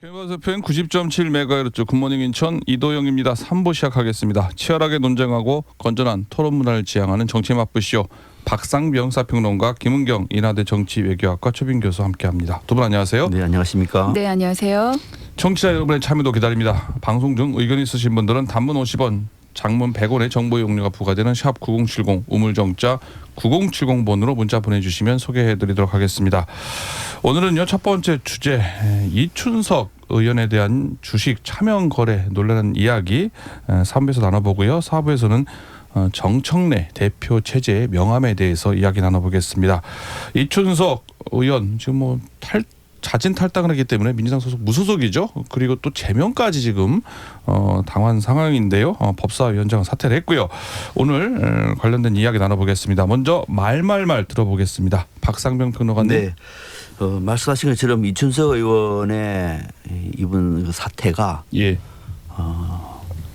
개과서편 90.7MHz 굿모닝 인천 이도영입니다. 3부 시작하겠습니다. 치열하게 논쟁하고 건전한 토론 문화를 지향하는 정치 맛부쇼 박상병 사평론가 김은경 인하대 정치외교학과 초빙 교수 함께합니다. 두 분 안녕하세요. 네 안녕하십니까? 네, 안녕하세요. 청취자 여러분의 참여도 기다립니다. 방송 중 의견 있으신 분들은 단문 50원, 장문 100원의 정보 이용료가 부과되는 샵 9070 우물정자 9070번으로 문자 보내주시면 소개해드리도록 하겠습니다. 오늘은요 첫 번째 주제 이춘석 의원에 대한 주식 차명 거래 논란한 이야기 3부에서 나눠보고요. 4부에서는 어, 정청래 대표 체제의 명함에 대해서 이야기 나눠보겠습니다. 이춘석 의원 지금 뭐 탈 자진 탈당을 했기 때문에 민주당 소속 무소속이죠. 그리고 또 제명까지 지금 어, 당한 상황인데요. 어, 법사위원장은 사퇴를 했고요. 오늘 어, 관련된 이야기 나눠보겠습니다. 먼저 말말말 들어보겠습니다. 박상병 평론가님. 네. 어, 말씀하신 것처럼 이춘석 의원의 이- 이번 그 사태가 예.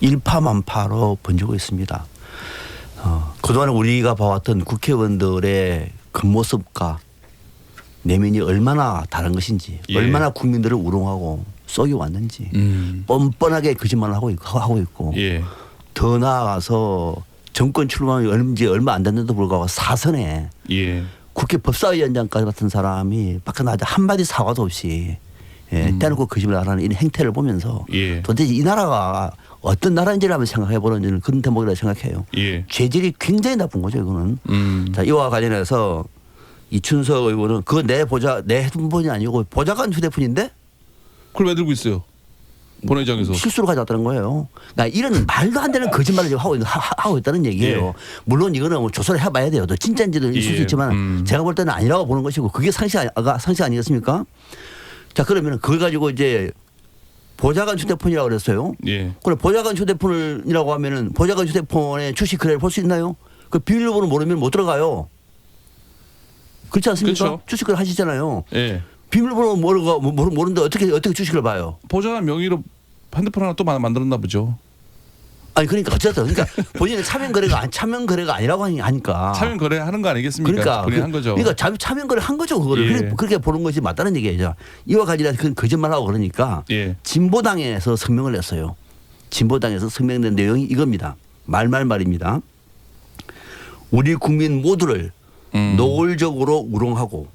일파만파로 번지고 있습니다. 어, 그동안 우리가 봐왔던 국회의원들의 겉모습과 내면이 얼마나 다른 것인지, 예. 얼마나 국민들을 우롱하고 쏘여왔는지 음. 뻔뻔하게 거짓말을 하고 있고, 하고 있고 예. 더 나아가서 정권 출범이 얼마, 얼마 안 됐는데도 불구하고 사선에 예. 국회 법사위원장까지 같은 사람이 밖에 나자 한마디 사과도 없이 예, 대놓고 거짓말 하는 이런 행태를 보면서 음. 예. 도대체 이 나라가 어떤 나라인지를 한번 생각해 보는 그런 대목이라 생각해요. 예. 죄질이 굉장히 나쁜 거죠, 이거는. 음. 자, 이와 관련해서 이춘석 의원은 그내 보좌 내 핸드폰이 아니고 보좌관 휴대폰인데 그걸 왜 들고 있어요? 본회의장에서. 실수로 가져왔다는 거예요. 그러니까 이런 말도 안 되는 거짓말을 지금 하고, 있- 하- 하고 있다는 얘기예요. 예. 물론 이거는 뭐 조사를 해봐야 돼요. 또 진짜인지도 있을 수 예. 있지만 음. 제가 볼 때는 아니라고 보는 것이고 그게 상식, 아가 상식 아니겠습니까? 자 그러면 그걸 가지고 이제 보좌관 휴대폰이라고 그랬어요. 예. 그럼 보좌관 휴대폰이라고 하면은 보좌관 휴대폰에 주식 거래를 볼 수 있나요? 그 비밀번호 모르면 못 들어가요. 그렇지 않습니까? 그렇죠. 주식 거래 하시잖아요. 예. 비밀번호 모르고 모르- 모르는데 어떻게 어떻게 주식을 봐요? 보좌관 명의로 핸드폰 하나 또 만- 만들었나 보죠. 아니 그러니까 어쨌든 그러니까 본인은 차명 거래가 안 차명 거래가 아니라고 하니- 하니까 차명 거래하는 거 아니겠습니까? 그러니까 본인이 그- 한 거죠. 그러니까 자 차명 거래 한 거죠 그거를 예. 그래- 그렇게 보는 것이 맞다는 얘기죠. 이와 관련해서 그 거짓말하고 그러니까 예. 진보당에서 성명을 냈어요. 진보당에서 성명된 내용이 이겁니다. 말말 말입니다. 우리 국민 모두를 음. 노골적으로 우롱하고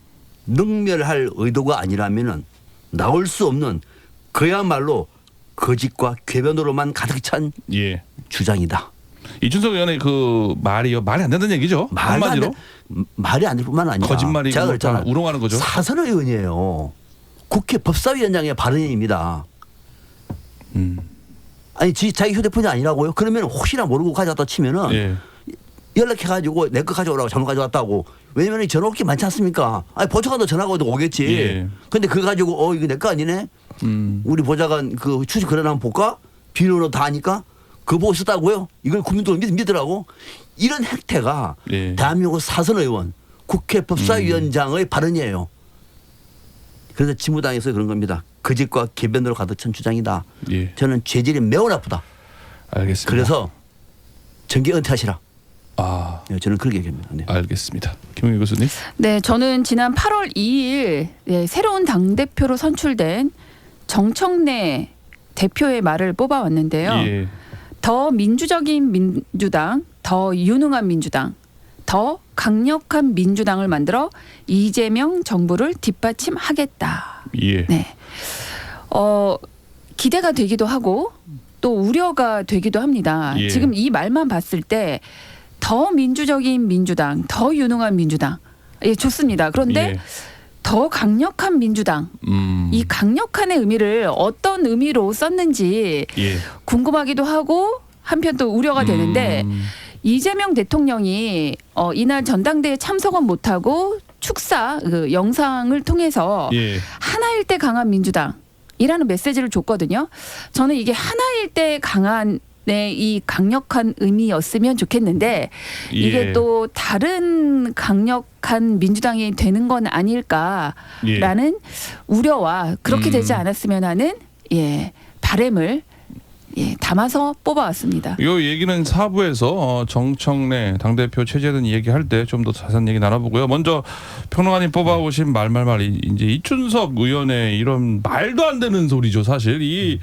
능멸할 의도가 아니라면은 나올 수 없는 그야말로 거짓과 궤변으로만 가득 찬 예. 주장이다. 이준석 의원의 그 말이요 말이 안 된다는 얘기죠. 말도 안 한마디로 돼. 말이 안 될 뿐만 아니라 거짓말이고 제가 우롱하는 거죠. 사선 의원이에요. 국회 법사위원장의 발언입니다. 음. 아니 지, 자기 휴대폰이 아니라고요? 그러면 혹시나 모르고 가져왔다 치면은 예. 연락해가지고 내 거 가져오라고 잘못 가져왔다고. 왜냐면 전화 올게 많지 않습니까? 아니 보좌관도 전화가 오도 오겠지. 예. 근데 그거 가지고 어 이거 내 거 아니네. 음. 우리 보좌관 그 추식 그래나 한번 볼까? 비밀번호 다 아니까? 그거 보고 있었다고요? 이걸 국민들 믿, 믿으라고? 이런 행태가 예. 대한민국 사선 의원, 국회 법사위원장의 발언이에요. 그래서 진무당에서 그런 겁니다. 거짓과 개변으로 가득 찬 주장이다. 예. 저는 죄질이 매우 나쁘다. 알겠습니다. 그래서 정계 은퇴하시라. 아 네, 저는 그렇게 얘기합니다. 네. 알겠습니다. 김웅희 교수님. 네, 저는 지난 8월 2일 예, 새로운 당 대표로 선출된 정청래 대표의 말을 뽑아왔는데요. 예. 더 민주적인 민주당, 더 유능한 민주당, 더 강력한 민주당을 만들어 이재명 정부를 뒷받침하겠다. 예. 네. 어, 기대가 되기도 하고 또 우려가 되기도 합니다. 예. 지금 이 말만 봤을 때 더 민주적인 민주당, 더 유능한 민주당. 예, 좋습니다. 그런데 예. 더 강력한 민주당. 음. 이 강력한의 의미를 어떤 의미로 썼는지 예. 궁금하기도 하고 한편 또 우려가 되는데 음. 이재명 대통령이 어, 이날 전당대회 참석은 못하고 축사 그 영상을 통해서 예. 하나일 때 강한 민주당 이라는 메시지를 줬거든요. 저는 이게 하나일 때 강한 네, 이 강력한 의미였으면 좋겠는데 이게 예. 또 다른 강력한 민주당이 되는 건 아닐까라는 예. 우려와 그렇게 음. 되지 않았으면 하는 예 바램을 예, 담아서 뽑아왔습니다. 요 얘기는 사부에서 어, 정청래 당대표 최재든 얘기할 때 좀 더 자세한 얘기 나눠보고요. 먼저 평론가님 뽑아오신 말말말이 이제 이춘석 의원의 이런 말도 안 되는 소리죠. 사실 이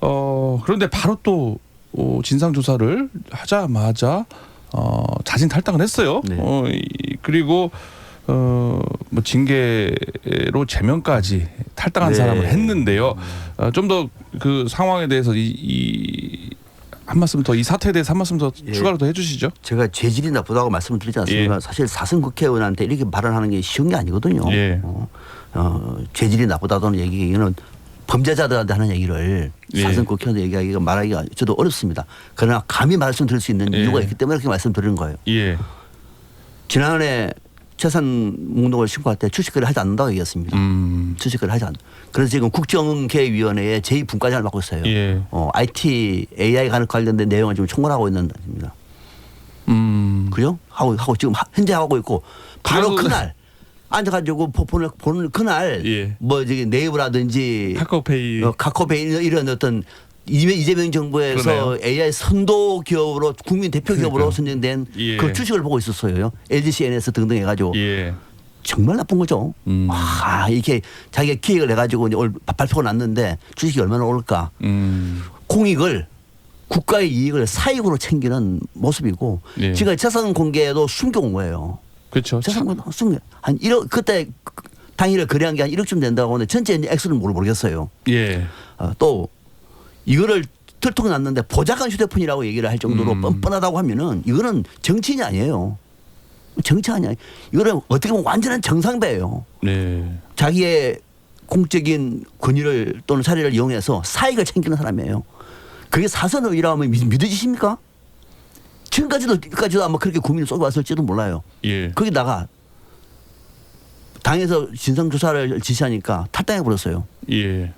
어, 그런데 바로 또 어, 진상 조사를 하자마자 어, 자진 탈당을 했어요. 네. 어, 이, 그리고 어, 뭐 징계로 제명까지 탈당한 네. 사람을 했는데요. 어, 좀 더 그 상황에 대해서 이, 이, 한 말씀 더 이 사태에 대해서 한 말씀 더 예. 추가로 더 해주시죠. 제가 재질이 나쁘다고 말씀을 드리지 않습니까? 예. 사실 사선 국회의원한테 이렇게 발언하는 게 쉬운 게 아니거든요. 예. 어, 어, 재질이 나쁘다는 얘기 이거는 범죄자들한테 하는 얘기를 예. 사선 국회의원한테 얘기하기가 말하기가 저도 어렵습니다. 그러나 감히 말씀드릴 수 있는 예. 이유가 있기 때문에 이렇게 말씀드리는 거예요. 예. 지난해 재산 목록을 신고할 때 주식거래 하지 않는다고 얘기했습니다. 음. 주식거래 하지 않. 그래서 지금 국정개위원회의 제2분과장을 맡고 있어요. 예. 어, IT, AI 간 관련된 내용을 지금 총괄하고 있는 겁니다. 음. 그죠? 하고 하고 지금 하- 현재 하고 있고 바로 그날 앉아가지고 보- 보는 보는 그날 예. 뭐 저기 네이버라든지 카카오페이. 어, 카카오페이 이런- 어떤 이재명, 이재명 정부에서 그러네요. AI 선도 기업으로 국민 대표 기업으로 그러니까요. 선정된 예. 그 주식을 보고 있었어요. LG CNS 등등 해가지고 예. 정말 나쁜 거죠. 음. 아 이렇게 자기가 기획을 해가지고 이제 올- 발표가 났는데 주식이 얼마나 오를까? 음. 공익을 국가의 이익을 사익으로 챙기는 모습이고 예. 지금 재산 공개도 숨겨온 거예요. 그렇죠. 재산 공개 숨겨 한 1억 그때 그- 당일에 거래한 게 한 1억쯤 된다고 하는데 전체 액수는 모르- 모르겠어요. 예. 어, 또 이거를 들통이 났는데 보좌관 휴대폰이라고 얘기를 할 정도로 음. 뻔뻔하다고 하면은 이거는 정치인이 아니에요. 정치 아니야. 이거는 어떻게 보면 완전한 정상배예요. 네. 자기의 공적인 권위를 또는 자리를 이용해서 사익을 챙기는 사람이에요. 그게 믿- 믿어지십니까? 지금까지도 까지도 아마 그렇게 국민을 쏘아왔을지도 몰라요. 예. 거기다가 당에서 진상 조사를 지시하니까 탈당해 버렸어요. 예.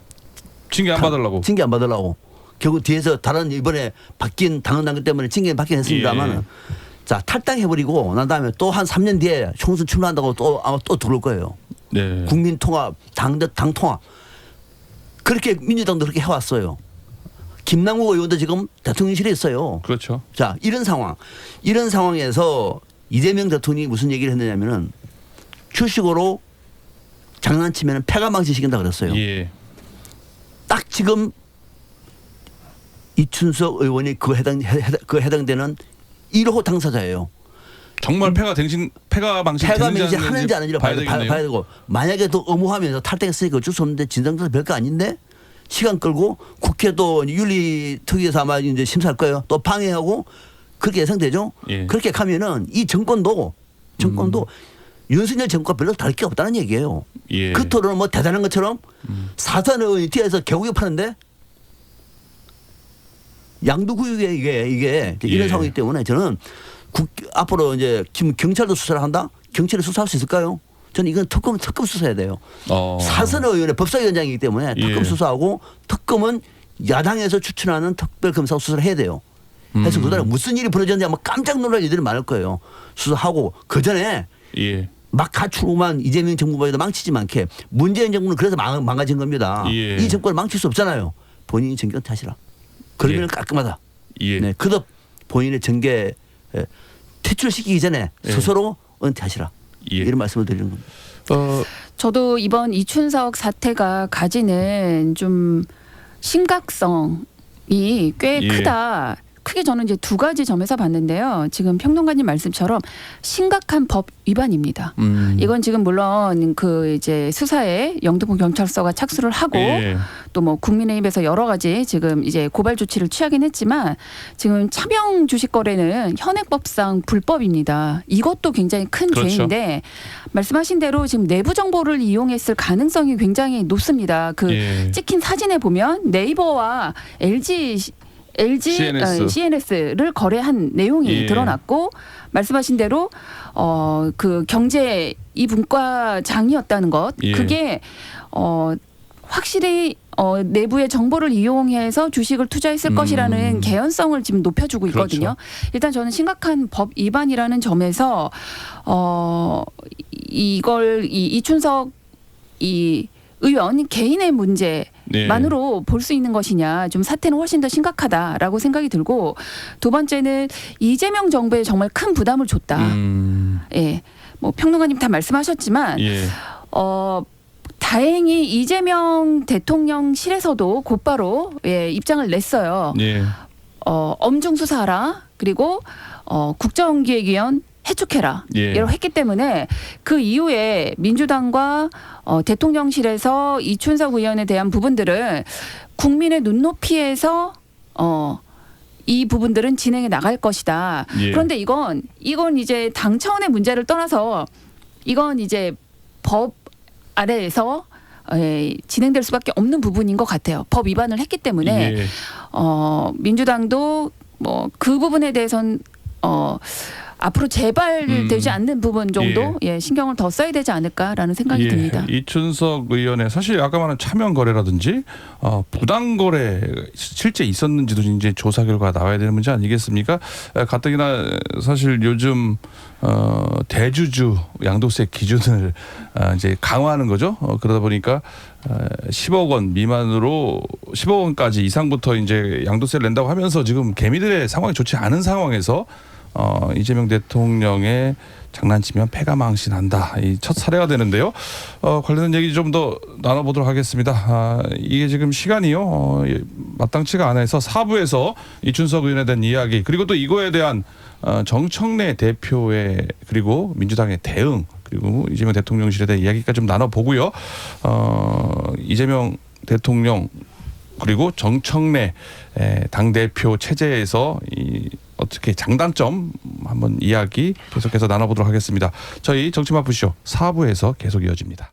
징계 안 받으려고. 징계 안 받으려고. 결국 뒤에서 다른 이번에 바뀐 당헌 당규 때문에 징계 받긴 했습니다만 예. 자 탈당해 버리고 난 다음에 또 한 3년 뒤에 총선 출마한다고 또 아마 또 들어올 거예요. 네. 국민 통합, 당, 당 통합. 그렇게 민주당도 그렇게 해왔어요. 김남국 의원도 지금 대통령실에 있어요. 그렇죠. 자, 이런 상황. 이런 상황에서 이재명 대통령이 무슨 얘기를 했느냐면은 주식으로 장난치면 패가 망치시킨다 그랬어요. 예. 딱 지금 이춘석 의원이 그 해당, 해- 그 해당되는 1호 당사자예요. 정말 패가 댕신 패가 방식 명시 안 하는지 아닌지를 봐야, 돼- 봐야. 봐야 되고 만약에 또 의무하면서 탈당했으니까 어쩔 수 없는데 진상조사 별거 아닌데 시간 끌고 국회도 윤리 특위에서 아마 이제 심사할 거예요. 또 방해하고 그렇게 예상되죠. 예. 그렇게 가면은 이 정권도 정권도 윤석열 정권 별로 다를 게 없다는 얘기예요. 예. 그 토론은 뭐 대단한 것처럼 사선 의원이 뒤에서 개구기 파는데 양두구육에 이게 이게 이런 예. 상황이기 때문에 저는 국, 앞으로 이제 김 경찰도 수사를 한다. 경찰이 수사할 수 있을까요? 저는 이건 특검 특검 수사해야 돼요. 어. 사선 의원의 법사위원장이기 때문에 특검 예. 수사하고 특검은 야당에서 추천하는 특별검사 수사를 해야 돼요. 해서 음. 그다음에 무슨 일이 벌어졌는지 아마 깜짝 놀랄 일들이 많을 거예요. 수사하고 그 전에 예. 막 가출만 이재명 정부보다 망치지 않게 문재인 정부는 그래서 망, 망가진 겁니다. 예. 이 정권을 망칠 수 없잖아요. 본인이 정계 은퇴하시라. 그러면 예. 깔끔하다. 예. 네, 그도 본인의 정계 에, 퇴출시키기 전에 예. 스스로 은퇴하시라. 예. 이런 말씀을 드리는 겁니다. 어, 저도 이번 이춘석 사태가 가지는 좀 심각성이 꽤 예. 크다. 크게 저는 이제 두 가지 점에서 봤는데요. 지금 평론가님 말씀처럼 심각한 법 위반입니다. 음. 이건 지금 물론 그 이제 수사에 영등포 경찰서가 착수를 하고 예. 또뭐 국민의힘에서 여러 가지 지금 이제 고발 조치를 취하긴 했지만 지금 차명 주식 거래는 현행법상 불법입니다. 이것도 굉장히 큰 그렇죠. 죄인데 말씀하신 대로 지금 내부 정보를 이용했을 가능성이 굉장히 높습니다. 그 예. 찍힌 사진에 보면 네이버와 LG 시- LG CNS. 어, CNS를 거래한 내용이 예. 드러났고 말씀하신 대로 어 그 경제 이 분과장이었다는 것 예. 그게 어 확실히 어 내부의 정보를 이용해서 주식을 투자했을 음. 것이라는 개연성을 지금 높여주고 있거든요. 그렇죠. 일단 저는 심각한 법 위반이라는 점에서 어 이- 이걸 이 이춘석 이 의원 개인의 문제 네. 만으로 볼 수 있는 것이냐 좀 사태는 훨씬 더 심각하다라고 생각이 들고 두 번째는 이재명 정부에 정말 큰 부담을 줬다. 음, 예. 뭐 평론가님 다 말씀하셨지만 예. 어 다행히 이재명 대통령실에서도 곧바로 예, 입장을 냈어요. 예. 어 엄중 수사하라. 그리고 어 국정기획위원 해촉해라. 예. 이렇게 했기 때문에 그 이후에 민주당과 어, 대통령실에서 이춘석 의원에 대한 부분들은 국민의 눈높이에서 어, 이 부분들은 진행해 나갈 것이다. 예. 그런데 이건 이건 이제 당 차원의 문제를 떠나서 이건 이제 법 아래에서 에, 진행될 수밖에 없는 부분인 것 같아요. 법 위반을 했기 때문에 예. 어, 민주당도 뭐 그 부분에 대해선 어 앞으로 재발되지 음. 않는 부분 정도 예. 신경을 더 써야 되지 않을까라는 생각이 예, 듭니다. 이춘석 의원의 사실 아까 말한 차명 거래라든지 어, 부당 거래 실제 있었는지도 이제 조사 결과 나와야 되는 문제 아니겠습니까? 에, 가뜩이나 사실 요즘 어, 대주주 양도세 기준을 아, 이제 강화하는 거죠. 어, 그러다 보니까 어, 10억 원 미만으로 10억 원까지 이상부터 이제 양도세를 낸다고 하면서 지금 개미들의 상황이 좋지 않은 상황에서 어, 이재명 대통령의 장난치면 패가 망신한다. 이 첫 사례가 되는데요. 어, 관련된 얘기 좀 더 나눠보도록 하겠습니다. 아, 이게 지금 시간이요. 어, 예, 마땅치가 않아서 사부에서 이춘석 의원에 대한 이야기 그리고 또 이거에 대한 어, 정청래 대표의 그리고 민주당의 대응 그리고 이재명 대통령실에 대한 이야기까지 좀 나눠보고요. 어, 이재명 대통령 그리고 정청래 당 대표 체제에서 이 어떻게 장단점 한번 이야기 계속해서 나눠보도록 하겠습니다. 저희 정치마부쇼 4부에서 계속 이어집니다.